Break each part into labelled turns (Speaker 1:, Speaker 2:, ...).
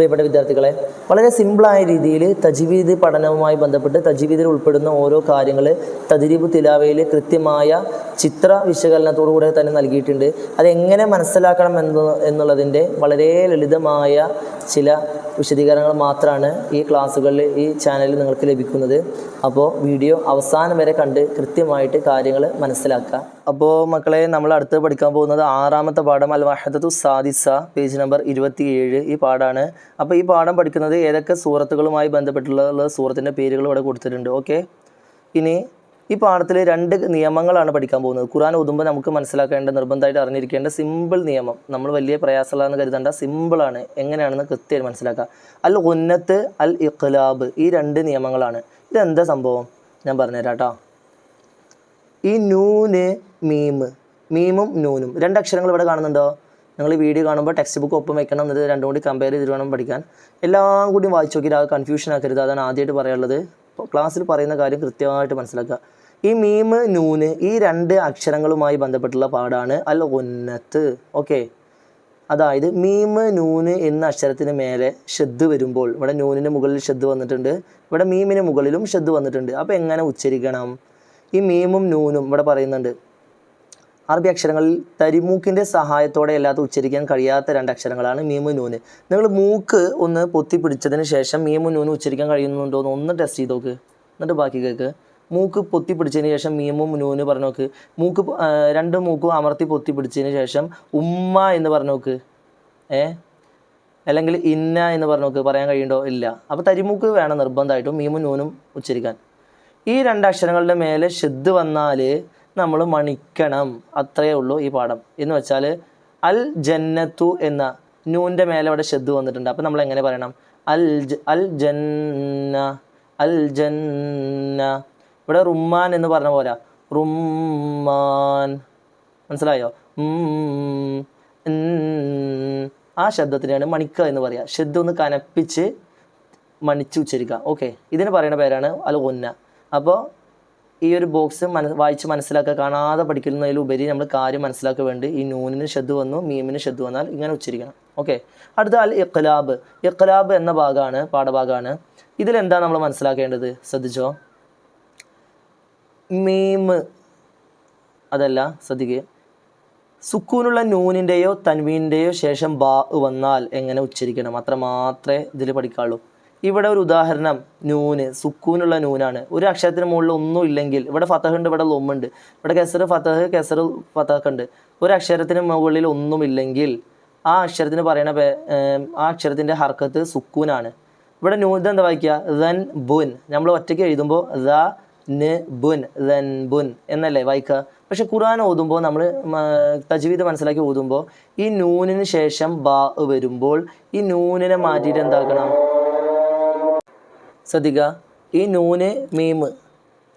Speaker 1: പ്രിയപ്പെട്ട വിദ്യാർത്ഥികളെ വളരെ സിമ്പിളായ രീതിയിൽ തജ്വീദ് പഠനവുമായി ബന്ധപ്പെട്ട് തജ്വീദിൽ ഉൾപ്പെടുന്ന ഓരോ കാര്യങ്ങൾ തദ്രീബ് തിലാവയിൽ കൃത്യമായ ചിത്ര വിശകലനത്തോടുകൂടെ തന്നെ നൽകിയിട്ടുണ്ട്. അതെങ്ങനെ മനസ്സിലാക്കണം എന്ന് എന്നുള്ളതിന്റെ വളരെ ലളിതമായ ചില വിശദീകരണങ്ങൾ മാത്രമാണ് ഈ ക്ലാസ്സുകളിൽ ഈ ചാനലിൽ നിങ്ങൾക്ക് ലഭിക്കുന്നത്. അപ്പോൾ വീഡിയോ അവസാനം വരെ കണ്ട് കൃത്യമായിട്ട് കാര്യങ്ങൾ മനസ്സിലാക്കുക. അപ്പോൾ മക്കളെ നമ്മൾ അടുത്ത് പഠിക്കാൻ പോകുന്നത് ആറാമത്തെ പാഠം അൽ വഹദത്തു സാദിസ പേജ് നമ്പർ ഇരുപത്തിയേഴ് ഈ പാഠമാണ് അപ്പോൾ ഈ പാഠം പഠിക്കുന്നത് ഏതൊക്കെ സൂറത്തുകളുമായി ബന്ധപ്പെട്ടുള്ള സൂറത്തിന്റെ പേരുകൾ ഇവിടെ കൊടുത്തിട്ടുണ്ട്. ഓക്കെ? ഇനി ഈ പാഠത്തിൽ രണ്ട് നിയമങ്ങളാണ് പഠിക്കാൻ പോകുന്നത്. ഖുറാൻ ഓതുമ്പോൾ നമുക്ക് മനസ്സിലാക്കേണ്ട നിർബന്ധമായിട്ട് അറിഞ്ഞിരിക്കേണ്ട സിമ്പിൾ നിയമം. നമ്മൾ വലിയ പ്രയാസമുള്ളതെന്ന് കരുതേണ്ട സിമ്പിളാണ് എങ്ങനെയാണെന്ന് കൃത്യമായി മനസ്സിലാക്കുക. അൽ ഉന്നത്ത് അൽ ഇഖ്ലാബ് ഈ രണ്ട് നിയമങ്ങളാണ്. ഇതെന്താ സംഭവം? ഞാൻ പറഞ്ഞുതരാം കേട്ടോ. ഈ നൂന് മീമ് മീമും നൂനും രണ്ട് അക്ഷരങ്ങൾ ഇവിടെ കാണുന്നുണ്ടോ? നിങ്ങൾ ഈ വീഡിയോ കാണുമ്പോൾ ടെക്സ്റ്റ് ബുക്ക് ഒപ്പം വെക്കണം എന്നിട്ട് രണ്ടും കൂടി കമ്പയർ ചെയ്ത് വേണം പഠിക്കാൻ. എല്ലാം കൂടി വായിച്ചു നോക്കിയിട്ട് ആ കൺഫ്യൂഷൻ ആക്കരുത്. അതാണ് ആദ്യമായിട്ട് പറയാനുള്ളത്. ക്ലാസ്സിൽ പറയുന്ന കാര്യം കൃത്യമായിട്ട് മനസ്സിലാക്കുക. ഈ മീമ് നൂന് ഈ രണ്ട് അക്ഷരങ്ങളുമായി ബന്ധപ്പെട്ടുള്ള പാടാണ് അൽ ഉന്നത്ത് ഓക്കെ. അതായത് മീമ് നൂന് എന്ന അക്ഷരത്തിന് മേലെ ഷെദ് വരുമ്പോൾ ഇവിടെ നൂനിന് മുകളിൽ ഷെദ് വന്നിട്ടുണ്ട് ഇവിടെ മീമിന് മുകളിലും ഷെദ് വന്നിട്ടുണ്ട്. അപ്പോൾ എങ്ങനെ ഉച്ചരിക്കണം? ഈ മീമും നൂനും ഇവിടെ പറയുന്നുണ്ട്. അറബി അക്ഷരങ്ങളിൽ തരിമൂക്കിന്റെ സഹായത്തോടെ അല്ലാതെ ഉച്ചരിക്കാൻ കഴിയാത്ത രണ്ട് അക്ഷരങ്ങളാണ് മീമു നൂന്. നിങ്ങൾ മൂക്ക് ഒന്ന് പൊത്തി പിടിച്ചതിന് ശേഷം മീമു നൂന് ഉച്ചരിക്കാൻ കഴിയുന്നുണ്ടോ എന്ന് ഒന്ന് ടെസ്റ്റ് ചെയ്ത് നോക്ക്. എന്നിട്ട് ബാക്കി കേൾക്ക്. മൂക്ക് പൊത്തി പിടിച്ചതിന് ശേഷം മീമും നൂന് പറഞ്ഞു നോക്ക്. മൂക്ക് രണ്ട് മൂക്കും അമർത്തി പൊത്തി പിടിച്ചതിന് ശേഷം ഉമ്മ എന്ന് പറഞ്ഞു നോക്ക്. ഏ? അല്ലെങ്കിൽ ഇന്ന എന്ന് പറഞ്ഞു നോക്ക്. പറയാൻ കഴിയണ്ടോ? ഇല്ല. അപ്പോൾ തരിമൂക്ക് വേണം നിർബന്ധമായിട്ടും മീമും നൂനും ഉച്ചരിക്കാൻ. ഈ രണ്ട് അക്ഷരങ്ങളുടെ മേലെ ഷെദ് വന്നാൽ നമ്മൾ മണിക്കണം. അത്രയേ ഉള്ളൂ ഈ പാഠം. എന്ന് വെച്ചാൽ അൽ ജന്നത്തു എന്ന നൂന്റെ മേലെ അവിടെ ഷെദ് വന്നിട്ടുണ്ട്. അപ്പം നമ്മൾ എങ്ങനെ പറയണം? അൽ അൽ ജന്ന അൽ ജന്ന ഇവിടെ റുമ്മാൻ എന്ന് പറഞ്ഞ പോലെ റുമ്മാൻ. മനസ്സിലായോ. ആ ശബ്ദത്തിനെയാണ് മണിക്ക എന്ന് പറയുക ശബ്ദം ഒന്ന് കനപ്പിച്ച് മണിച്ച് ഉച്ചരിക്കുക. ഓക്കെ. ഇതിന് പറയുന്ന പേരാണ് അൽ ഒന്ന അപ്പോൾ ഈ ഒരു ബോക്സ് മന വായിച്ച് മനസ്സിലാക്കുക കാണാതെ പഠിക്കുന്നതിലുപരി നമ്മൾ കാര്യം മനസ്സിലാക്കുക വേണ്ടി ഈ നൂനിന് ഷെദ് വന്നു മീമിന് ഷെദ് വന്നാൽ ഇങ്ങനെ ഉച്ചരിക്കണം. ഓക്കെ. അടുത്ത അൽ ഇഖ്ലാബ് ഇഖ്ലാബ് എന്ന ഭാഗമാണ് പാഠഭാഗമാണ് ഇതിലെന്താ നമ്മൾ മനസ്സിലാക്കേണ്ടത്? ശ്രദ്ധിച്ചോ? മീമ് അതല്ല ശ്രദ്ധിക്കുക സുക്കൂനുള്ള നൂനിന്റെയോ തൻവീന്റെയോ ശേഷം ബാ വന്നാൽ എങ്ങനെ ഉച്ചരിക്കണം? അത്ര മാത്രമേ ഇതിൽ പഠിക്കാവുള്ളൂ ഇവിടെ ഒരു ഉദാഹരണം നൂന്. സുക്കൂനുള്ള നൂനാണ്. ഒരു അക്ഷരത്തിന് മുകളിൽ ഒന്നും ഇല്ലെങ്കിൽ ഇവിടെ ഫതഹുണ്ട് ഇവിടെ ലൊമ്മുണ്ട് ഇവിടെ കെസർ ഫതഹ് കെസർ ഫതഹ് ഉണ്ട്. ഒരു അക്ഷരത്തിന് മുകളിൽ ഒന്നും ഇല്ലെങ്കിൽ ആ അക്ഷരത്തിന് പറയണ പേ- ആ അക്ഷരത്തിന്റെ ഹർക്കത്ത് സുക്കൂനാണ്. ഇവിടെ നൂ എന്താ വായിക്കുക? ദൻ ബുൻ. നമ്മൾ ഒറ്റയ്ക്ക് എഴുതുമ്പോൾ ദ ന് ബുൻ ബുൻ എന്നല്ലേ വായിക്കുക? പക്ഷെ ഖുർആൻ ഓതുമ്പോൾ നമ്മൾ തജ്വീദ് മനസ്സിലാക്കി ഓതുമ്പോൾ ഈ നൂനിന് ശേഷം ബാ വരുമ്പോൾ ഈ നൂനിനെ മാറ്റിയിട്ട് എന്താക്കണം? ശ്രദ്ധിക്കുക. ഈ നൂന് മീമ്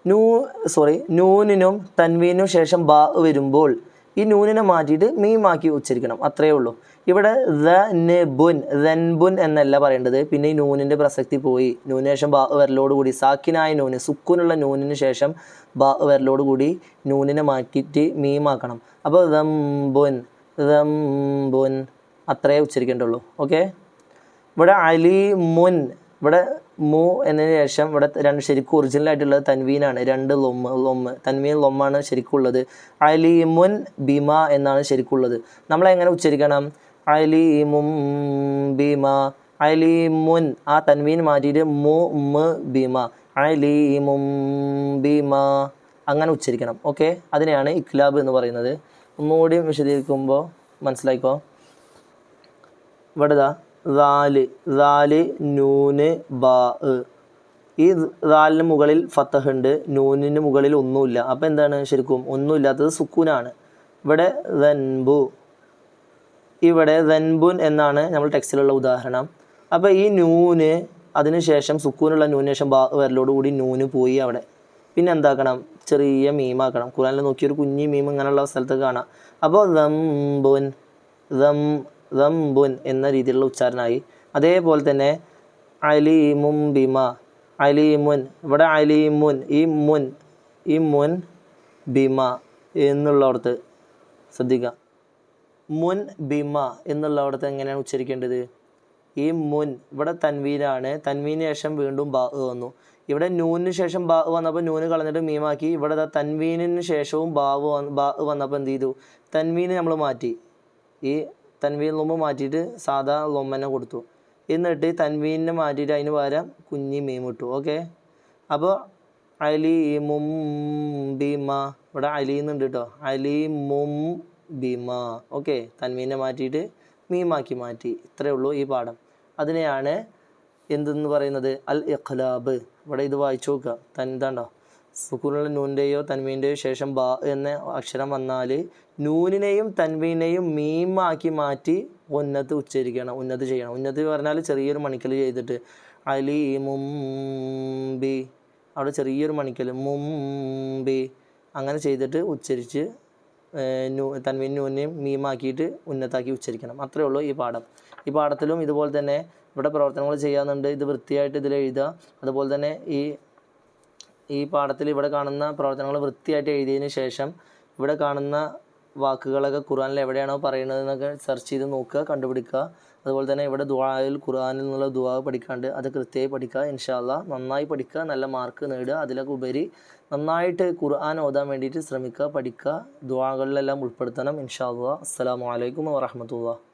Speaker 1: നൂ സോറി നൂനിനും തൻവീനും ശേഷം ബാ വരുമ്പോൾ ഈ നൂനിനെ മാറ്റിയിട്ട് മീമാക്കി ഉച്ചരിക്കണം അത്രയേ ഉള്ളൂ. ഇവിടെ ദ നെബുൻ ദൻബുൻ എന്നല്ല പറയേണ്ടത്. പിന്നെ ഈ നൂനിന്റെ പ്രസക്തി പോയി. നൂനിന് ശേഷം ബാ വരലോടുകൂടി സാക്കിനായ നൂന് സുക്കുനുള്ള നൂനിന് ശേഷം ബാ വരലോടുകൂടി നൂനിനെ മാറ്റിയിട്ട് മീമാക്കണം. അപ്പോൾ ദംബുൻ ദംബുൻ അത്രയേ ഉച്ചരിക്കേണ്ടുള്ളൂ. ഓക്കെ? ഇവിടെ അലി മുൻ ഇവിടെ മൂ എന്നതിന് ശേഷം ഇവിടെ രണ്ട് ശരിക്കും ഒറിജിനൽ ആയിട്ടുള്ളത് തൻവീനാണ്. രണ്ട് ലൊമ്മ് ലൊമ്മ് തൻവീൻ ലൊമ്മാണ് ശരിക്കുള്ളത് അലീമുൻ ബിമ എന്നാണ് ശരിക്കുള്ളത് നമ്മൾ എങ്ങനെ ഉച്ചരിക്കണം? അലീമും ബിമ. അലീമുൻ ആ തൻവീൻ മാറ്റിയിട്ട് മു മ് ബിമ. അലീമും ബിമ. അങ്ങനെ ഉച്ചരിക്കണം. ഓക്കെ അതിനെയാണ് ഇഖ്ലാബ് എന്ന് പറയുന്നത്. ഒന്നുകൂടി വിശദീകരിക്കുമ്പോൾ മനസ്സിലായിക്കോ? ഇവിടെ ദാൽ ദാൽ നൂന് ബാ. ഈ ദാലിന് മുകളിൽ ഫത്തഹ് ഉണ്ട് നൂനിന് മുകളിൽ ഒന്നുമില്ല. അപ്പോൾ എന്താണ് ശരിക്കും? ഒന്നുമില്ലാത്തത് സുക്കൂനാണ്. ഇവിടെ ദൻബു. ഇവിടെ ദൻബുൻ എന്നാണ് നമ്മൾ ടെക്സ്റ്റിലുള്ള ഉദാഹരണം. അപ്പോൾ ഈ നൂന് അതിനുശേഷം സുക്കൂനുള്ള നൂന് ശേഷം ബാ വരലോടുകൂടി നൂന് പോയി അവിടെ. പിന്നെ എന്താക്കണം? ചെറിയ മീമാക്കണം ഖുറാനിൽ നോക്കിയൊരു കുഞ്ഞി മീം ഇങ്ങനെയുള്ള സ്ഥലത്ത് കാണാം. അപ്പോൾ റംബുൻ ദം ദംബുൻ എന്ന രീതിയിലുള്ള ഉച്ചാരണമായി. അതേപോലെ തന്നെ അലീമും ബിമ. അലീമുൻ ഇവിടെ അലീമുൻ ഈ മുൻ ഈ മുൻ ബിമ എന്നുള്ളവിടത്ത് ശ്രദ്ധിക്കുക. മുൻ ബിമ എന്നുള്ളവിടത്ത് എങ്ങനെയാണ് ഉച്ചരിക്കേണ്ടത്? ഈ മുൻ ഇവിടെ തൻവീനാണ്. തൻവീന് ശേഷം വീണ്ടും ബാ വന്നു. ഇവിടെ നൂനിന് ശേഷം ബാ വന്നപ്പോൾ നൂന് കളഞ്ഞിട്ട് മീമാക്കി. ഇവിടെ തൻവീനിന് ശേഷവും ബാവ് ബാ വന്നപ്പോൾ എന്ത് ചെയ്തു? തൻവീന് നമ്മൾ മാറ്റി. ഈ തൻവീൻ ലൊമ്പ് മാറ്റിയിട്ട് സാധാ ലൊമ്മനെ കൊടുത്തു. എന്നിട്ട് തൻവീനെ മാറ്റിയിട്ട് അതിന് പകരം കുഞ്ഞി മീം ഇട്ടു. ഓക്കെ അപ്പോൾ അലി മും ഭീമ ഇവിടെ അലി എന്നുണ്ട് കേട്ടോ അലി മും ഭീമ ഓക്കെ തൻവീനെ മാറ്റിയിട്ട് മീമാക്കി മാറ്റി. ഇത്രയേ ഉള്ളൂ ഈ പാഠം. അതിനെയാണ് എന്തെന്ന് പറയുന്നത്? അൽ ഇഖ്ലാബ് ഇവിടെ ഇത് വായിച്ചു നോക്കുക. തൻ ഇതാണ്ടോ? സുക്കൂനുള്ള നൂനിന്റെയോ തൻവീന്റെയോ ശേഷം ബാ എന്ന അക്ഷരം വന്നാൽ നൂനിനെയും തൻവീനെയും മീമാക്കി മാറ്റി ഉന്നത്ത് ഉച്ചരിക്കണം ഉന്നത്ത് ചെയ്യണം. ഉന്നത്ത് പറഞ്ഞാൽ ചെറിയൊരു മണിക്കൽ ചെയ്തിട്ട് അലി മുംബി അവിടെ ചെറിയൊരു മണിക്കൽ മുംബി അങ്ങനെ ചെയ്തിട്ട് ഉച്ചരിച്ച് നൂ തൻവീൻ നൂനെയും മീമാക്കിയിട്ട് ഉന്നത്താക്കി ഉച്ചരിക്കണം. അത്രേ ഉള്ളൂ ഈ പാഠം. ഈ പാഠത്തിലും ഇതുപോലെ തന്നെ ഇവിടെ പ്രവർത്തനങ്ങൾ ചെയ്യാറുണ്ട് ഇത് വൃത്തിയായിട്ട് ഇതിൽ എഴുതുക. അതുപോലെ തന്നെ ഈ ഈ പാഠത്തിൽ ഇവിടെ കാണുന്ന പ്രവർത്തനങ്ങൾ വൃത്തിയായിട്ട് എഴുതിയതിന് ശേഷം ഇവിടെ കാണുന്ന വാക്കുകളൊക്കെ ഖുർആനിൽ എവിടെയാണോ പറയുന്നത് എന്നൊക്കെ സെർച്ച് ചെയ്ത് നോക്കുക കണ്ടുപിടിക്കുക. അതുപോലെ തന്നെ ഇവിടെ ദുആയിൽ ഖുർആനിൽ നിന്നുള്ള ദുആ പഠിക്കാണ്ട് അത് കൃത്യമായി പഠിക്കുക. ഇൻഷാല്ല നന്നായി പഠിക്കുക നല്ല മാർക്ക് നേടുക അതിലൊക്കെ ഉപരി നന്നായിട്ട് ഖുർആൻ ഓതാൻ വേണ്ടിയിട്ട് ശ്രമിക്കുക പഠിക്കുക. ദുആകളിലെല്ലാം ഉൾപ്പെടുത്തണം ഇൻഷാല്ല അസ്സാം അസ്സലാമു അലൈക്കും വറഹ്മത്തുള്ളാഹി